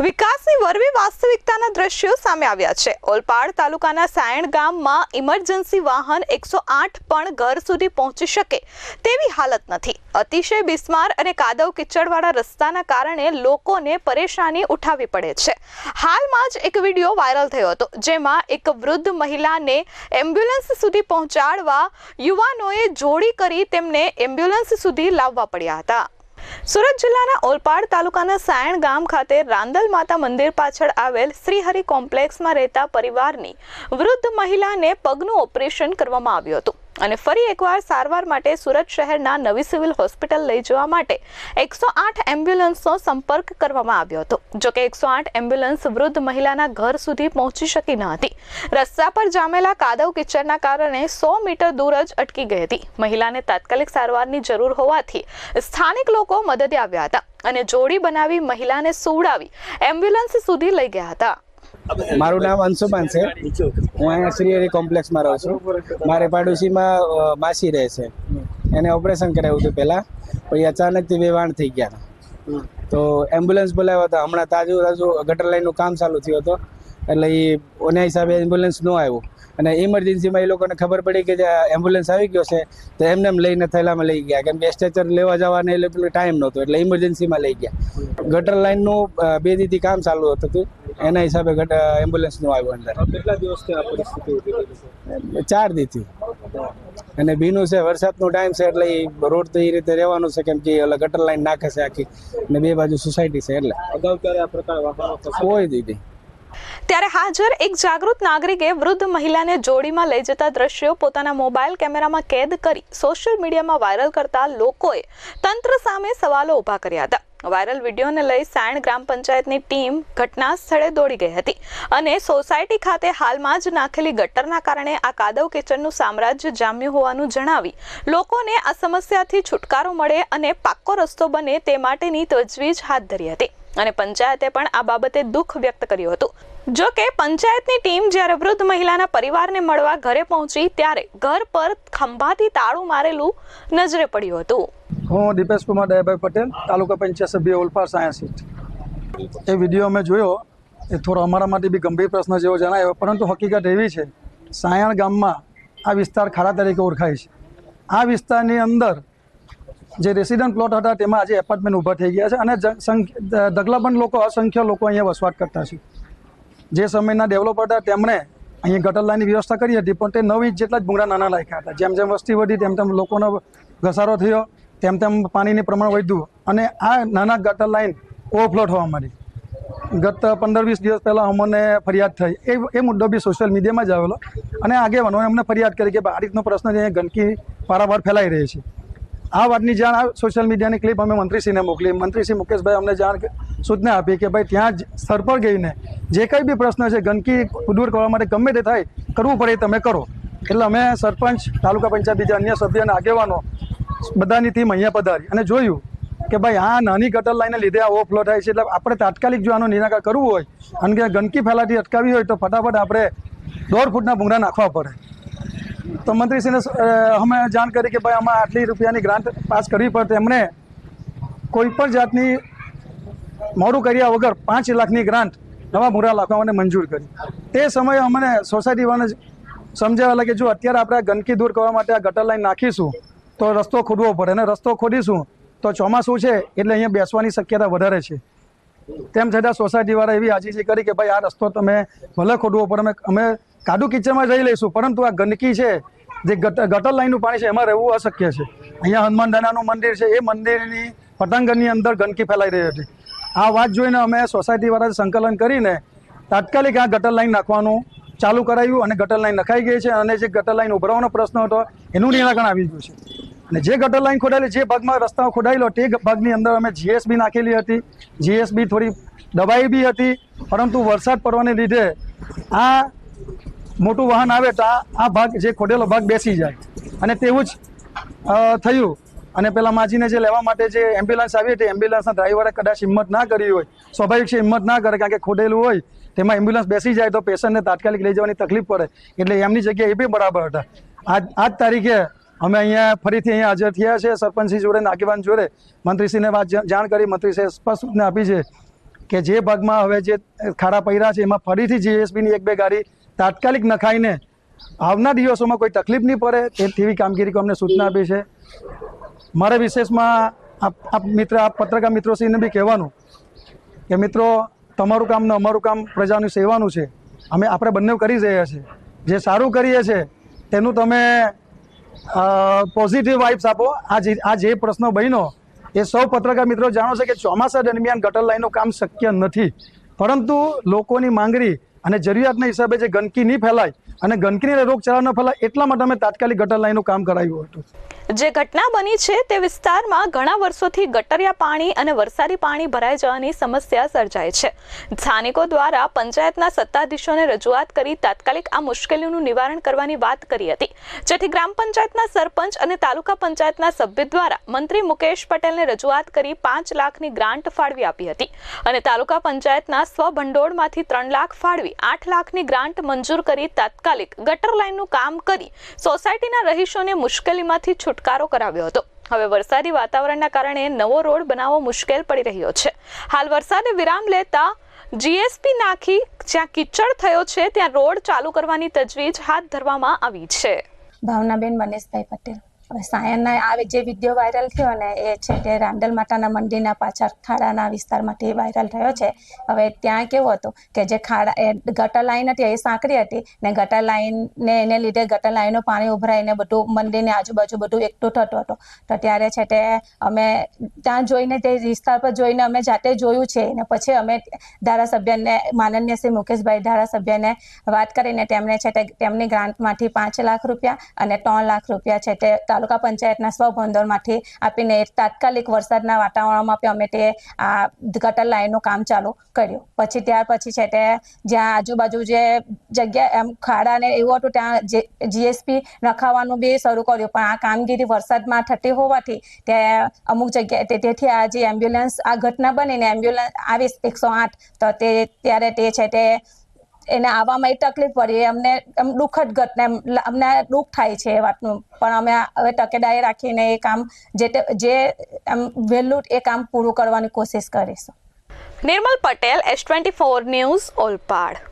વિકાસની વરવી વાસ્તવિકતાના દ્રશ્યો સામે આવ્યા છે. ઓલપાડ તાલુકાના સાયણ ગામમાં ઇમરજન્સી વાહન એકસો આઠ પણ ઘર સુધી પહોંચી શકે તેવી હાલત નથી. અતિશય બિસ્માર અને કાદવ કિચડવાળા રસ્તાના કારણે લોકોને પરેશાની ઉઠાવવી પડે છે. હાલમાં જ એક વીડિયો વાયરલ થયો હતો, જેમાં એક વૃદ્ધ મહિલાને એમ્બ્યુલન્સ સુધી પહોંચાડવા યુવાનોએ જોડી કરી તેમને એમ્બ્યુલન્સ સુધી લાવવા પડ્યા હતા. સુરત જિલ્લાના ઓલપાડ તાલુકાના સાયણ ગામ ખાતે રાંદલ માતા મંદિર પાછળ આવેલ શ્રીહરિ કોમ્પ્લેક્સમાં રહેતા પરિવારની વૃદ્ધ મહિલાને પગનું ઓપરેશન કરવામાં આવ્યું હતું. અને ફરી એકવાર સારવાર માટે સુરત શહેરના નવી સિવિલ હોસ્પિટલ લઈ જવા માટે એકસો આઠ એમ્બ્યુલન્સનો સંપર્ક કરવામાં આવ્યો હતો. જોકે એકસો આઠ એમ્બ્યુલન્સ વૃદ્ધ મહિલાના ઘર સુધી પહોંચી શકી ન હતી. રસ્તા પર જામેલા કાદવ કિચડના કારણે સો મીટર દૂર જ અટકી ગઈ હતી. મહિલાને તાત્કાલિક સારવારની જરૂર હોવાથી સ્થાનિક લોકો મદદે આવ્યા હતા અને જોડી બનાવી મહિલાને સુવડાવી એમ્બ્યુલન્સ સુધી લઈ ગયા હતા. મારું નામ અંશુમાન છે. હું અહીંયા શ્રીહરી કોમ્પ્લેક્સમાં રહું છું. મારે પાડોશીમાં માસી રહે છે. એને ઓપરેશન કરાવ્યું હતું પહેલાં. પછી અચાનકથી વેવાણ થઈ ગયા તો એમ્બ્યુલન્સ બોલાવ્યો હતો. હમણાં તાજુ તાજુ ગટર લાઈનનું કામ ચાલુ થયું હતું. એટલે એ ઓના હિસાબે એમ્બ્યુલન્સ ન આવ્યું. અને ઇમરજન્સીમાં એ લોકોને ખબર પડી કે જે એમ્બ્યુલન્સ આવી ગયો છે, તો એમને લઈને થેલામાં લઈ ગયા. કેમ કે સ્ટ્રેચર લેવા જવાને એટલે ટાઈમ નહોતો. એટલે ઇમરજન્સીમાં લઈ ગયા. ગટર લાઈનનું બે દીથી કામ ચાલુ હતું. એના હિસાબે ગટ એમ્બ્યુલન્સનું આવ્યું અંદર. કેટલા દિવસથી આ પરિસ્થિતિ ઊભી થઈ છે? ચાર દીથી અને બીનું છે વરસાદનો ટાઈમ છે એટલે રોડ તો એ રીતે રહેવાનું છે કેમ કે ઓલા ગટર લાઈન નાખે છે આખી. ને બે બાજુ સોસાયટી છે એટલે. અગાઉ ક્યારે આ પ્રકાર કોઈ દીધી ત્યારે હાજર એક જાગૃત નાગરિકે વૃદ્ધ મહિલાને જોડીમાં લઈ જતા દ્રશ્યો પોતાના મોબાઈલ કેમેરામાં કેદ કરી સોશિયલ મીડિયામાં વાયરલ કરતા લોકોએ તંત્ર સામે સવાલો ઊભા કર્યા હતા. વાયરલ વિડીયોને લઈ સાયણ ગ્રામ પંચાયતની ટીમ ઘટના સ્થળે દોડી ગઈ હતી અને સોસાયટી ખાતે હાલમાં જ નાખેલી ગટરના કારણે આ કાદવ કિચનનું સામ્રાજ્ય જામ્યું હોવાનું જણાવી લોકોને આ સમસ્યાથી છુટકારો મળે અને પાક્કો રસ્તો બને તે માટેની તજવીજ હાથ ધરી હતી. અને પંચાયતે પણ આ બાબતે દુઃખ વ્યક્ત કર્યું હતું. જો કે પંચાયતની ટીમ જ્યારે વૃદ્ધ મહિલાના પરિવારને મળવા ઘરે પહોંચી ત્યારે ઘર પર ખંભાથી તાળું મારેલું નજરે પડ્યું હતું. હું દીપેશ કુમાર દયાભાઈ પટેલ, તાલુકા પંચાયત સભ્ય ઓલપાર સાયન્સ એ વીડિયો અમે જોયો. એ થોડો અમારા માટે બી ગંભીર પ્રશ્ન જેવો જણાયો પરંતુ હકીકત એવી છે, સાયણ ગામમાં આ વિસ્તાર ખાડા તરીકે ઓળખાય છે. આ વિસ્તારની અંદર જે રેસિડન્ટ પ્લોટ હતા, તેમાં આજે એપાર્ટમેન્ટ ઊભા થઈ ગયા છે અને ઢગલાબંધ લોકો, અસંખ્ય લોકો અહીંયા વસવાટ કરતા છે. જે સમયના ડેવલપર હતા, તેમણે અહીંયા ગટર લાઈનની વ્યવસ્થા કરી હતી, પણ તે નવ ઇંચ જેટલા જ ભૂંગળા નાના લાયકા હતા. જેમ જેમ વસ્તી વધી, તેમ તેમ લોકોનો ઘસારો થયો. તેમ તેમ પાણીની પ્રમાણ વધ્યું અને આ નાના ગટર લાઈન ઓવરફ્લો થવા માંડી. ગત પંદર વીસ દિવસ પહેલાં અમને ફરિયાદ થઈ. એ એ મુદ્દો બી સોશિયલ મીડિયામાં જ આવેલો. અને આગેવાનોએ અમને ફરિયાદ કરી કે આ રીતનો પ્રશ્ન છે ગંદકી પારાવાર ફેલાઈ રહી છે. આ વાતની જાણ, આ સોશિયલ મીડિયાની ક્લિપ અમે મંત્રીશ્રીને મોકલી. મંત્રીશ્રી મુકેશભાઈ અમને જાણ સૂચના આપી કે ભાઈ, ત્યાં જ સ્થળ પર ગઈને જે કંઈ બી પ્રશ્ન છે, ગંદકી દૂર કરવા માટે ગમે તે થાય, કરવું પડે તમે કરો. એટલે અમે સરપંચ, તાલુકા પંચાયત બીજા અન્ય સભ્ય અને આગેવાનો બધાની ટીમ અહીંયા પધારી. અને જોયું કે ભાઈ, આ નાની ગટર લાઈને લીધે આ ઓવરફ્લો થાય છે. એટલે આપણે તાત્કાલિક જો આનું નિરાકરણ કરવું હોય, અને કે ગંદકી ફેલાતી અટકાવી હોય, તો ફટાફટ આપણે દોઢ ફૂટના ભૂંગરા નાખવા પડે. તો મંત્રીશ્રીને અમે જાણ કરી કે ભાઈ, આમાં આટલી રૂપિયાની ગ્રાન્ટ પાસ કરવી પડે. એમણે કોઈ પણ જાતની મોડું કર્યા વગર પાંચ લાખની ગ્રાન્ટ નવા ભૂરા લાખવા મને મંજૂર કરી. તે સમયે અમને સોસાયટીવાળાને સમજાવેલા કે જો અત્યારે આપણે આ ગંદકી દૂર કરવા માટે આ ગટર લાઈન નાખીશું તો રસ્તો ખોદવો પડે. અને રસ્તો ખોદીશું તો ચોમાસું છે એટલે અહીંયા બેસવાની શક્યતા વધારે છે. તેમ છતાં સોસાયટીવાળા એવી આજીજી કરી કે ભાઈ આ રસ્તો તમે ભલે ખોદવો પડે, અમે અમે કાદુ કિચનમાં જઈ લઈશું, પરંતુ આ ગંદકી છે, જે ગટર લાઈનનું પાણી છે, એમાં રહેવું અશક્ય છે. અહીંયા હનુમાન દાદાનું મંદિર છે, એ મંદિરની પતંગની અંદર ગંદકી ફેલાઈ રહી હતી. આ વાત જોઈને અમે સોસાયટીવાળા સંકલન કરીને તાત્કાલિક આ ગટર લાઈન નાખવાનું ચાલુ કરાવ્યું અને ગટર લાઈન નખાઈ ગઈ છે. અને જે ગટર લાઈન ઉભરાવાનો પ્રશ્ન હતો, એનું નિરાકરણ આવી ગયું છે. અને જે ગટર લાઈન ખોડાયેલી જે ભાગમાં રસ્તાઓ ખોડાયેલો. તે ભાગની અંદર અમે જીએસબી નાખેલી હતી. જીએસબી થોડી દબાઈ બી હતી, પરંતુ વરસાદ પડવાને લીધે આ મોટું વાહન આવે તો આ ભાગ જે ખોડેલો ભાગ બેસી જાય. અને તેવું જ થયું. અને પેલા માજીને જે લેવા માટે જે એમ્બ્યુલન્સ આવી હતી એમ્બ્યુલન્સના ડ્રાઈવરે કદાચ હિંમત ના કરી હોય, સ્વાભાવિક છે હિંમત ના કરે, કારણ કે ખોડેલું હોય, તેમાં એમ્બ્યુલન્સ બેસી જાય તો પેશન્ટને તાત્કાલિક લઈ જવાની તકલીફ પડે. એટલે એમની જગ્યાએ એ બી બરાબર હતા. આજ આજ તારીખે અમે અહીંયા ફરીથી અહીંયા હાજર થયા છે સરપંચશ્રી જોડે, નાગેવાન જોડે. મંત્રીશ્રીને વાત જાણ કરી, મંત્રીશ્રીએ સ્પષ્ટ સૂચના આપી છે કે જે ભાગમાં હવે જે ખાડા પડ્યા છે, એમાં ફરીથી જીએસબીની એક બે ગાડી તાત્કાલિક નખાઈને આવનાર દિવસોમાં કોઈ તકલીફ નહીં પડે તેવી કામગીરી અમને સૂચના આપી છે. મારે વિશેષમાં આપ મિત્ર, આપ પત્રકાર મિત્રોશ્રીને બી કહેવાનું કે મિત્રો, તમારું કામ ને અમારું કામ પ્રજાની સેવાનું છે. અમે આપણે બંને કરી રહ્યા છીએ. જે સારું કરીએ છીએ, તેનું તમે પોઝિટિવ વાઇબ્સ આપો. આ જે આ જે પ્રશ્ન બન્યો, એ સૌ પત્રકાર મિત્રો જાણો છે કે ચોમાસા દરમિયાન ગટર લાઈનનું કામ શક્ય નથી. પરંતુ લોકોની માંગણી અને જરૂરિયાતના હિસાબે જે ગંદકી નહીં ફેલાય અને ગંદકીને રોગચાળા ન એટલા માટે અમે તાત્કાલિક ગટર લાઈનનું કામ કરાવ્યું હતું. જે ઘટના બની છે તે વિસ્તારમાં ઘણા વર્ષોથી ગટરિયા પાણી અને વરસાદી પાણી ભરાઈ જવાની સમસ્યા સર્જાય છે. સ્થાનિકો દ્વારા પંચાયતના સત્તાધીશોને રજૂઆત કરી તાત્કાલિક આ મુશ્કેલીનું નિવારણ કરવાની વાત કરી હતી. જેથી ગ્રામ પંચાયતના સરપંચ અને તાલુકા પંચાયતના સભ્ય દ્વારા મંત્રી મુકેશ પટેલને રજૂઆત કરી પાંચ લાખની ગ્રાન્ટ ફાળવી આપી હતી. અને તાલુકા પંચાયતના સ્વભંડોળમાંથી ત્રણ લાખ ફાળવી, આઠ લાખની ગ્રાન્ટ મંજૂર કરી તાત્કાલિક ગટર લાઇનનું કામ કરી સોસાયટીના રહીશોને મુશ્કેલીમાંથી છુટકારો કરાવ્યો હતો. હવે વરસાદી વાતાવરણના કારણે નવો રોડ બનાવવો મુશ્કેલ પડી રહ્યો છે. હાલ વરસાદે વિરામ લેતા જીએસપી નાખી જ્યાં કિચડ થયો છે, ત્યાં રોડ ચાલુ કરવાની તજવીજ હાથ ધરવામાં આવી છે. ભાવનાબેન મનીષભાઈ પટેલ. હવે સાયનના આ જે વીડિયો વાયરલ થયો ને એ છે તે રાંડલ માતાના મંદિરના પાછળ ખાડાના વિસ્તારમાંથી વાયરલ થયો છે. હવે ત્યાં કેવું હતું કે જે ખાડા એ ગટર લાઈન હતી, એ સાંકડી હતી ને ગટર લાઈનને એને લીધે ગટર લાઈનનું પાણી ઉભરાઈને બધું મંદિરની આજુબાજુ બધું એકઠું થતું હતું. તો ત્યારે છે તે અમે ત્યાં જોઈને તે વિસ્તાર પર જોઈને અમે જાતે જોયું છે ને પછી અમે ધારાસભ્યને માનન્ય શ્રી મુકેશભાઈ ધારાસભ્યને વાત કરીને તેમણે છે તે તેમની ગ્રાન્ટમાંથી પાંચ લાખ રૂપિયા અને ત્રણ લાખ રૂપિયા છે તે તાલુકા પંચાયતના સ્વભંડોળમાંથી આપીને તાત્કાલિક વરસાદના વાતાવરણમાં અમે તે, આ ગટર લાઈનનું કામ ચાલુ કર્યું. પછી ત્યાર પછી છે તે જ્યાં આજુબાજુ જે જગ્યા, એમ ખાડાને એવું હતું, ત્યાં જે જીએસપી નખાવાનું બી શરૂ કર્યું. પણ આ કામગીરી વરસાદમાં થતી હોવાથી તે અમુક જગ્યાએ તેથી આ જે એમ્બ્યુલન્સ આ ઘટના બનીને એમ્બ્યુલન્સ આવી એકસો આઠ, તો તે ત્યારે તે છે તે એને આવવામાં એ તકલીફ પડી. અમને એમ દુઃખદ ઘટના અમને દુઃખ થાય છે એ વાતનું. પણ અમે હવે તકેદારી રાખીને એ કામ જે જે એમ વહેલું એ કામ પૂરું કરવાની કોશિશ કરીશું. Nirmal Patel, S twenty four news Olpad.